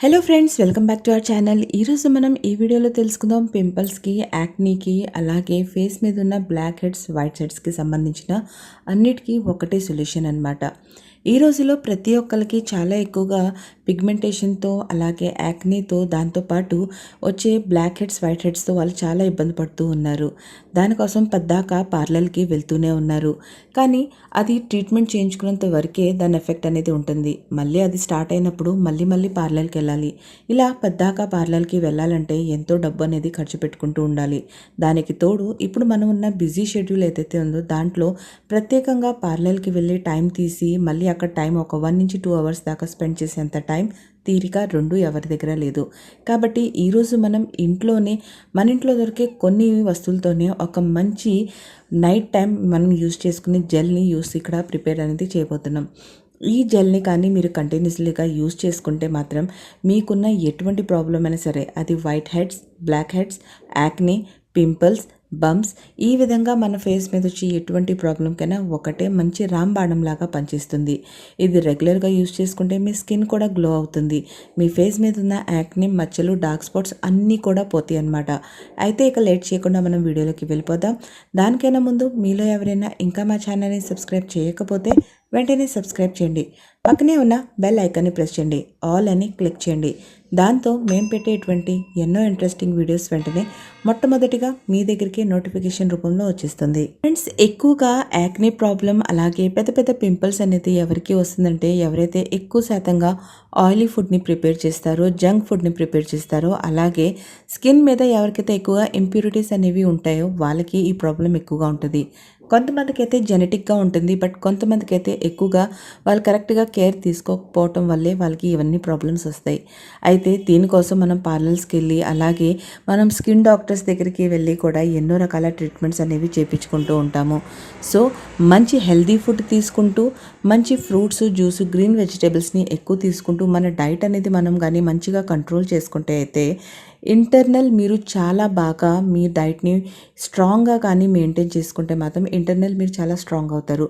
Hello friends welcome back to our channel ఈరోజు మనం ఈ వీడియోలో తెలుసుకుందాం పింపుల్స్కి యాక్నీకి అలాగే ఫేస్ మీద ఉన్న బ్లాక్ హెడ్స్ వైట్ హెడ్స్కి సంబంధించిన అన్నిటికీ ఒకటే సొల్యూషన్ అనమాట ఈ రోజులో ప్రతి ఒక్కరికి చాలా ఎక్కువగా పిగ్మెంటేషన్తో అలాగే యాక్నీతో దాంతోపాటు వచ్చే బ్లాక్ హెడ్స్ వైట్ హెడ్స్తో వాళ్ళు చాలా ఇబ్బంది పడుతూ ఉన్నారు. దానికోసం పెద్దాక పార్లర్కి వెళ్తూనే ఉన్నారు. కానీ అది ట్రీట్మెంట్ చేయించుకున్నంత వరకే దాని ఎఫెక్ట్ అనేది ఉంటుంది. మళ్ళీ అది స్టార్ట్ అయినప్పుడు మళ్ళీ మళ్ళీ పార్లర్కి వెళ్ళాలి. ఇలా పెద్దాక పార్లర్కి వెళ్ళాలంటే ఎంతో డబ్బు అనేది ఖర్చు పెట్టుకుంటూ ఉండాలి. దానికి తోడు ఇప్పుడు మనం ఉన్న బిజీ షెడ్యూల్ ఏదైతే ఉందో దాంట్లో ప్రత్యేకంగా పార్లర్కి వెళ్ళి టైం తీసి మళ్ళీ అక్కడ టైం ఒక వన్ నుంచి టూ అవర్స్ దాకా స్పెండ్ చేసేంత టైం తీరిక రెండు ఎవరి దగ్గర లేదు. కాబట్టి ఈరోజు మనం ఇంట్లోనే మన ఇంట్లో దొరికే కొన్ని వస్తువులతోనే ఒక మంచి నైట్ టైం మనం యూజ్ చేసుకునే జెల్ని యూస్ ఇక్కడ ప్రిపేర్ అనేది చేయబోతున్నాం. ఈ జెల్ని కానీ మీరు కంటిన్యూస్లీగా యూస్ చేసుకుంటే మాత్రం మీకున్న ఎటువంటి ప్రాబ్లం అయినా సరే అది white heads black heads acne pimples bumps ఈ విధంగా మన ఫేస్ మీద వచ్చి ఎటువంటి ప్రాబ్లంకైనా ఒకటే మంచి రాంబాణం లాగా పనిచేస్తుంది. ఇది రెగ్యులర్గా యూజ్ చేసుకుంటే మీ స్కిన్ కూడా గ్లో అవుతుంది. మీ ఫేస్ మీద ఉన్న యాక్ని మచ్చలు డార్క్ స్పాట్స్ అన్నీ కూడా పోతాయి అన్నమాట. అయితే ఇక లేట్ చేయకుండా మనం వీడియోలోకి వెళ్ళిపోదాం. దానికైనా ముందు మీలో ఎవరైనా ఇంకా మా ఛానల్ని సబ్స్క్రైబ్ చేయకపోతే వెంటనే సబ్స్క్రైబ్ చేయండి. పక్కనే ఉన్న బెల్ ఐకాన్ని ప్రెస్ చేయండి. ఆల్ అని క్లిక్ చేయండి. దాంతో మేము పెట్టేటువంటి ఎన్నో ఇంట్రెస్టింగ్ వీడియోస్ వెంటనే మొట్టమొదటిగా మీ దగ్గరికి నోటిఫికేషన్ రూపంలో వచ్చేస్తుంది. ఫ్రెండ్స్ ఎక్కువగా యాక్నీ ప్రాబ్లం అలాగే పెద్ద పెద్ద పింపుల్స్ అనేది ఎవరికి వస్తుందంటే ఎవరైతే ఎక్కువ శాతంగా ఆయిలీ ఫుడ్ని ప్రిపేర్ చేస్తారో జంక్ ఫుడ్ని ప్రిపేర్ చేస్తారో అలాగే స్కిన్ మీద ఎవరికైతే ఎక్కువగా ఇంప్యూరిటీస్ అనేవి ఉంటాయో వాళ్ళకి ఈ ప్రాబ్లం ఎక్కువగా ఉంటుంది. కొంతమందికి అయితే జెనెటిక్గా ఉంటుంది బట్ కొంతమందికి అయితే ఎక్కువగా వాళ్ళు కరెక్ట్గా కేర్ తీసుకోకపోవటం వల్లే వాళ్ళకి ఇవన్నీ ప్రాబ్లమ్స్ వస్తాయి. అయితే దీనికోసం మనం పార్లర్స్కి వెళ్ళి అలాగే మనం స్కిన్ డాక్టర్స్ దగ్గరికి వెళ్ళి కూడా ఎన్నో రకాల ట్రీట్మెంట్స్ అనేవి చేయించుకుంటూ ఉంటాము. సో మంచి హెల్దీ ఫుడ్ తీసుకుంటూ మంచి ఫ్రూట్స్ జ్యూస్ గ్రీన్ వెజిటేబుల్స్ని ఎక్కువ తీసుకుంటూ మన డైట్ అనేది మనం కానీ మంచిగా కంట్రోల్ చేసుకుంటే అయితే ఇంటర్నల్ మీరు చాలా బాగా మీ డైట్ని స్ట్రాంగ్గా కానీ మెయింటైన్ చేసుకుంటే మాత్రం ఇంటర్నల్ మీరు చాలా స్ట్రాంగ్ అవుతారు.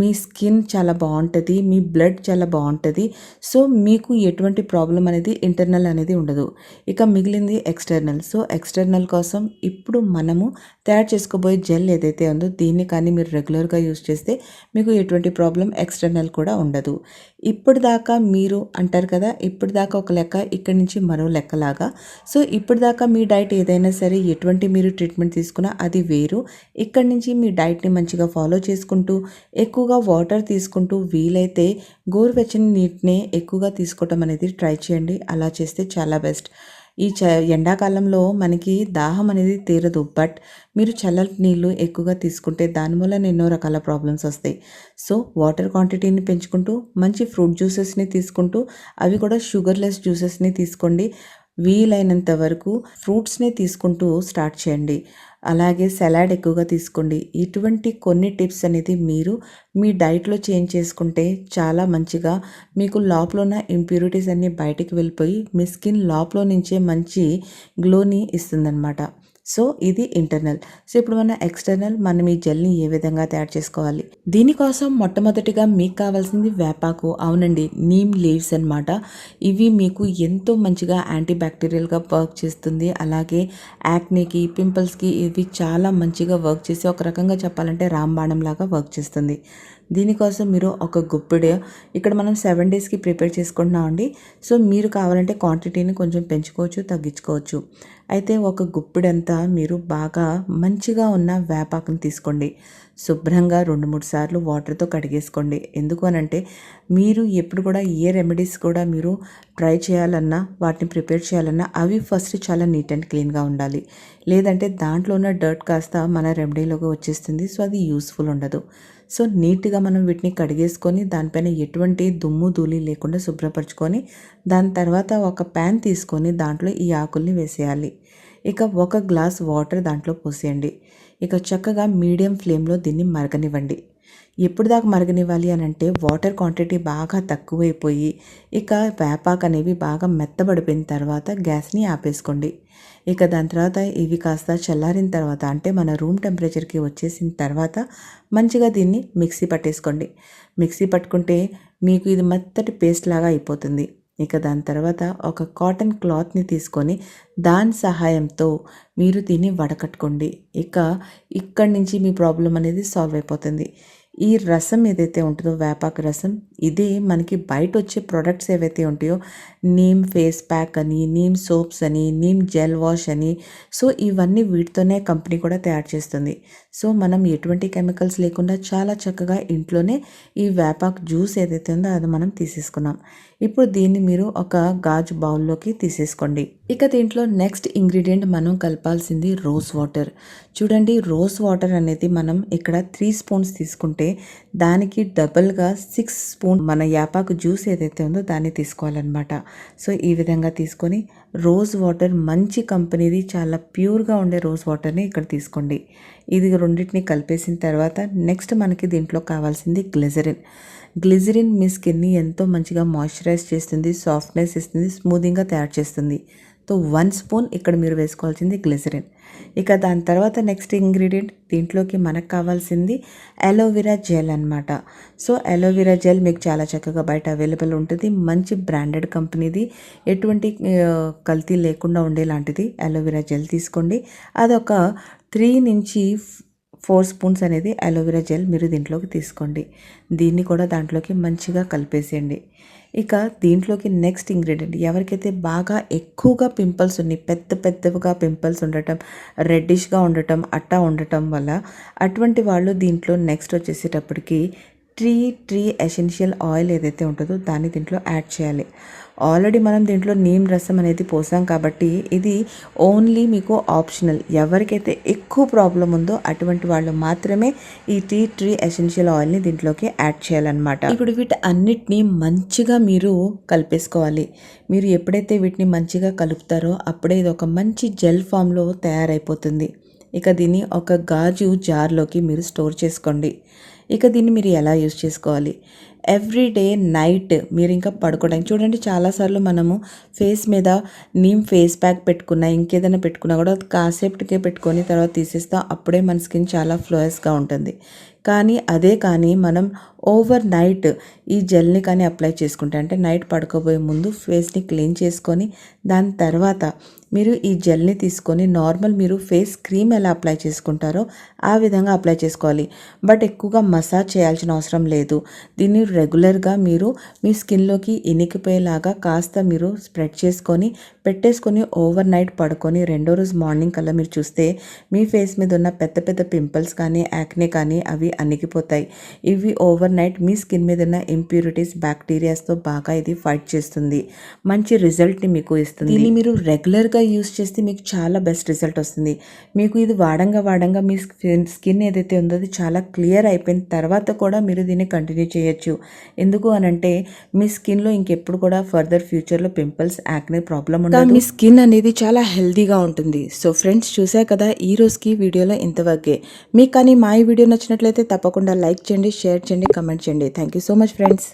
మీ స్కిన్ చాలా బాగుంటుంది మీ బ్లడ్ చాలా బాగుంటుంది. సో మీకు ఎటువంటి ప్రాబ్లం అనేది ఇంటర్నల్ అనేది ఉండదు. ఇక మిగిలింది ఎక్స్టర్నల్. సో ఎక్స్టర్నల్ కోసం ఇప్పుడు మనము తయారు చేసుకోబోయే జెల్ ఏదైతే ఉందో దీన్ని కానీ మీరు రెగ్యులర్గా యూస్ చేస్తే మీకు ఎటువంటి ప్రాబ్లం ఎక్స్టర్నల్ కూడా ఉండదు. ఇప్పటిదాకా మీరు అంటారు కదా ఇప్పటిదాకా ఒక లెక్క ఇక్కడి నుంచి మరో లెక్కలాగా. సో ఇప్పటిదాకా మీ డైట్ ఏదైనా సరే ఎటువంటి మీరు ట్రీట్మెంట్ తీసుకున్నా అది వేరు. ఇక్కడి నుంచి మీ డైట్ని మంచిగా ఫాలో చేసుకుంటూ ఎక్కువగా వాటర్ తీసుకుంటూ వీలైతే గోరువెచ్చని నీటిని ఎక్కువగా తీసుకోవటం అనేది ట్రై చేయండి. అలా చేస్తే చాలా బెస్ట్. ఈ చ ఎండాకాలంలో మనకి దాహం అనేది తీరదు. బట్ మీరు చల్లటి నీళ్ళు ఎక్కువగా తీసుకుంటే దాని మూలన ఎన్నో రకాల ప్రాబ్లమ్స్ వస్తాయి. సో వాటర్ క్వాంటిటీని పెంచుకుంటూ మంచి ఫ్రూట్ జ్యూసెస్ని తీసుకుంటూ అవి కూడా షుగర్లెస్ జ్యూసెస్ని తీసుకోండి. వీలైనంత వరకు ఫ్రూట్స్ని తీసుకుంటూ స్టార్ట్ చేయండి. అలాగే సలాడ్ ఎక్కువగా తీసుకోండి. ఇటువంటి కొన్ని టిప్స్ అనేది మీరు మీ డైట్లో చేంజ్ చేసుకుంటే చాలా మంచిగా మీకు లోపల ఉన్న ఇంప్యూరిటీస్ అన్నీ బయటికి వెళ్ళిపోయి మీ స్కిన్ లోపల నుంచే మంచి గ్లోని ఇస్తుందన్నమాట. సో ఇది ఇంటర్నల్ సో ఇప్పుడు మన ఎక్స్టర్నల్ మనం ఈ జెల్ని ఏ విధంగా తయారు చేసుకోవాలి? దీనికోసం మొట్టమొదటిగా మీకు కావాల్సింది వేపాకు. అవునండి నీమ్ లీవ్స్ అనమాట ఇవి మీకు ఎంతో మంచిగా యాంటీ బ్యాక్టీరియల్గా వర్క్ చేస్తుంది. అలాగే యాక్నీకి పింపుల్స్కి ఇవి చాలా మంచిగా వర్క్ చేసి ఒక రకంగా చెప్పాలంటే రాంబాణం లాగా వర్క్ చేస్తుంది. దీనికోసం మీరు ఒక గుప్పిడి ఇక్కడ మనం సెవెన్ డేస్కి ప్రిపేర్ చేసుకుంటున్నామండి సో మీరు కావాలంటే క్వాంటిటీని కొంచెం పెంచుకోవచ్చు తగ్గించుకోవచ్చు. అయితే ఒక గుప్పిడంతా మీరు బాగా మంచిగా ఉన్న వేపాకుని తీసుకోండి. శుభ్రంగా రెండు మూడు సార్లు వాటర్తో కడిగేసుకోండి. ఎందుకు అనంటే మీరు ఎప్పుడు కూడా ఏ రెమెడీస్ కూడా మీరు ట్రై చేయాలన్నా వాటిని ప్రిపేర్ చేయాలన్నా అవి ఫస్ట్ చాలా నీట్ అండ్ క్లీన్గా ఉండాలి. లేదంటే దాంట్లో ఉన్న డర్ట్ కాస్త మన రెమెడీలోకి వచ్చేస్తుంది. సో అది యూస్ఫుల్ ఉండదు. సో నీట్గా మనం వీటిని కడిగేసుకొని దానిపైన ఎటువంటి దుమ్ము ధూళి లేకుండా శుభ్రపరచుకొని దాని తర్వాత ఒక ప్యాన్ తీసుకొని దాంట్లో ఈ ఆకుల్ని వేసేయాలి. ఇక ఒక గ్లాస్ వాటర్ దాంట్లో పోసేయండి. ఇక చక్కగా మీడియం ఫ్లేమ్లో దీన్ని మరగనివ్వండి. ఎప్పుడు దాకా మరగనివ్వాలి అని అంటే వాటర్ క్వాంటిటీ బాగా తక్కువైపోయి ఇక వేపాకు అనేవి బాగా మెత్తబడిపోయిన తర్వాత గ్యాస్ని ఆపేసుకోండి. ఇక దాని తర్వాత ఇవి కాస్త చల్లారిన తర్వాత అంటే మన రూమ్ టెంపరేచర్కి వచ్చేసిన తర్వాత మంచిగా దీన్ని మిక్సీ పట్టేసుకోండి. మిక్సీ పట్టుకుంటే మీకు ఇది మెత్తటి పేస్ట్ లాగా అయిపోతుంది. ఇక దాని తర్వాత ఒక కాటన్ క్లాత్ని తీసుకొని దాని సహాయంతో మీరు దీన్ని వడకట్టుకోండి. ఇక ఇక్కడి నుంచి మీ ప్రాబ్లం అనేది సాల్వ్ అయిపోతుంది. ఈ రసం ఏదైతే ఉంటుందో వేపాకు రసం ఇది మనకి బయట వచ్చే ప్రోడక్ట్స్ ఏవైతే ఉంటాయో నీమ్ ఫేస్ ప్యాక్ అని నీమ్ సోప్స్ అని నీమ్ జెల్ వాష్ అని సో ఇవన్నీ వీటితోనే కంపెనీ కూడా తయారు చేస్తుంది. సో మనం ఎటువంటి కెమికల్స్ లేకుండా చాలా చక్కగా ఇంట్లోనే ఈ వేపాకు జ్యూస్ ఏదైతే ఉందో అది మనం తీసేసుకున్నాం. ఇప్పుడు దీన్ని మీరు ఒక గాజు బౌల్లోకి తీసేసుకోండి. ఇక దీంట్లో నెక్స్ట్ ఇంగ్రీడియంట్ మనం కలపాల్సింది రోజ్ వాటర్. చూడండి రోజ్ వాటర్ అనేది మనం ఇక్కడ త్రీ స్పూన్స్ తీసుకుంటే దానికి డబుల్గా సిక్స్ స్పూన్ మన యాపాకు జ్యూస్ ఏదైతే ఉందో దాన్ని తీసుకోవాలన్నమాట. సో ఈ విధంగా తీసుకొని రోజ్ వాటర్ మంచి కంపెనీది చాలా ప్యూర్గా ఉండే రోజ్ వాటర్ని ఇక్కడ తీసుకోండి. ఇది రెండింటిని కలిపేసిన తర్వాత నెక్స్ట్ మనకి దీంట్లో కావాల్సింది గ్లెజరిన్. గ్లిజరిన్ మీ స్కిన్ని ఎంతో మంచిగా మాయిశ్చరైజ్ చేస్తుంది సాఫ్ట్నెస్ ఇస్తుంది స్మూదింగ్గా తయారు చేస్తుంది. సో వన్ స్పూన్ ఇక్కడ మీరు వేసుకోవాల్సింది గ్లిజరిన్. ఇక దాని తర్వాత నెక్స్ట్ ఇంగ్రీడియంట్ దీంట్లోకి మనకు కావాల్సింది అలోవెరా జెల్ అనమాట సో అలోవెరా జెల్ మీకు చాలా చక్కగా బయట అవైలబుల్ ఉంటుంది. మంచి బ్రాండెడ్ కంపెనీది. ఎటువంటి కల్తీ లేకుండా ఉండేలాంటిది అలోవెరా జెల్ తీసుకోండి. అదొక త్రీ నుంచి ఫోర్ స్పూన్స్ అనేది అలోవెరా జెల్ మీరు దీంట్లోకి తీసుకోండి. దీన్ని కూడా దాంట్లోకి మంచిగా కలిపేసేయండి. ఇక దీంట్లోకి నెక్స్ట్ ఇంగ్రీడియంట్ ఎవరికైతే బాగా ఎక్కువగా పింపుల్స్ ఉన్నాయి పెద్ద పెద్దవిగా పింపుల్స్ ఉండటం రెడ్డిష్గా ఉండటం అట్టా ఉండటం వల్ల అటువంటి వాళ్ళు దీంట్లో నెక్స్ట్ వచ్చేసేటప్పటికి ట్రీ ట్రీ ఎసెన్షియల్ ఆయిల్ ఏదైతే ఉంటుందో దాన్ని దీంట్లో యాడ్ చేయాలి. ఆల్రెడీ మనం దీంట్లో నీమ్ రసం అనేది పోసాం కాబట్టి ఇది ఓన్లీ మీకు ఆప్షనల్ ఎవరికైతే ఎక్కువ ప్రాబ్లం ఉందో అటువంటి వాళ్ళు మాత్రమే ఈ టీ ట్రీ ఎసెన్షియల్ ఆయిల్ని దీంట్లోకి యాడ్ చేయాలన్నమాట. ఇప్పుడు వీటి అన్నిటినీ మంచిగా మీరు కలిపేసుకోవాలి. మీరు ఎప్పుడైతే వీటిని మంచిగా కలుపుతారో అప్పుడే ఇది ఒక మంచి జెల్ ఫామ్లో తయారైపోతుంది. ఇక దీన్ని ఒక గాజు జార్లోకి మీరు స్టోర్ చేసుకోండి. ఇక దీన్ని మీరు ఎలా యూస్ చేసుకోవాలి? ఎవ్రీ డే నైట్ మీరు ఇంకా పడుకోవడానికి చూడండి చాలాసార్లు మనము ఫేస్ మీద నీమ్ ఫేస్ ప్యాక్ పెట్టుకున్నా ఇంకేదైనా పెట్టుకున్నా కూడా అది కాసేపటికే పెట్టుకొని తర్వాత తీసేస్తాం అప్పుడే మన స్కిన్ చాలా ఫ్లోయస్గా ఉంటుంది. కానీ అదే కానీ మనం ఓవర్ నైట్ ఈ జెల్ని కానీ అప్లై చేసుకుంటే అంటే నైట్ పడుకోబోయే ముందు ఫేస్ని క్లీన్ చేసుకొని దాని తర్వాత మీరు ఈ జెల్ని తీసుకొని నార్మల్ మీరు ఫేస్ క్రీమ్ ఎలా అప్లై చేసుకుంటారో ఆ విధంగా అప్లై చేసుకోవాలి. బట్ ఎక్కువగా మసాజ్ చేయాల్సిన అవసరం లేదు. దీన్ని రెగ్యులర్గా మీరు మీ స్కిన్లోకి ఇనికిపోయేలాగా కాస్త మీరు స్ప్రెడ్ చేసుకొని పెట్టేసుకొని ఓవర్ నైట్ పడుకొని రెండో రోజు మార్నింగ్ కల్లా మీరు చూస్తే మీ ఫేస్ మీద ఉన్న పెద్ద పెద్ద పింపుల్స్ కానీ యాక్నే కానీ అవి అణిగిపోతాయి ఇవి ఓవర్ నైట్ మీ స్కిన్ మీద ఉన్న ఇంప్యూరిటీస్ బ్యాక్టీరియాస్తో బాగా ఇది ఫైట్ చేస్తుంది. మంచి రిజల్ట్ని మీకు ఇస్తుంది. దీన్ని మీరు రెగ్యులర్గా యూస్ చేస్తే మీకు చాలా బెస్ట్ రిజల్ట్ వస్తుంది. మీకు ఇది వాడంగా వాడంగా మీ స్కిన్ స్కిన్ ఏదైతే ఉందో అది చాలా క్లియర్ అయిపోయిన తర్వాత కూడా మీరు దీన్ని కంటిన్యూ చేయొచ్చు. ఎందుకు అనంటే మీ స్కిన్లో ఇంకెప్పుడు కూడా ఫర్దర్ ఫ్యూచర్లో పింపుల్స్ యాక్నే ప్రాబ్లం ఉండదు. మీ స్కిన్ అనేది చాలా హెల్దీగా ఉంటుంది. సో ఫ్రెండ్స్ చూసా కదా ఈ రోజుకి వీడియోలో ఇంతవరకే. మీకు కానీ మా ఈ వీడియో నచ్చినట్లయితే తప్పకుండా లైక్ చేయండి షేర్ చేయండి కమెంట్ చేయండి. Thank you so much friends.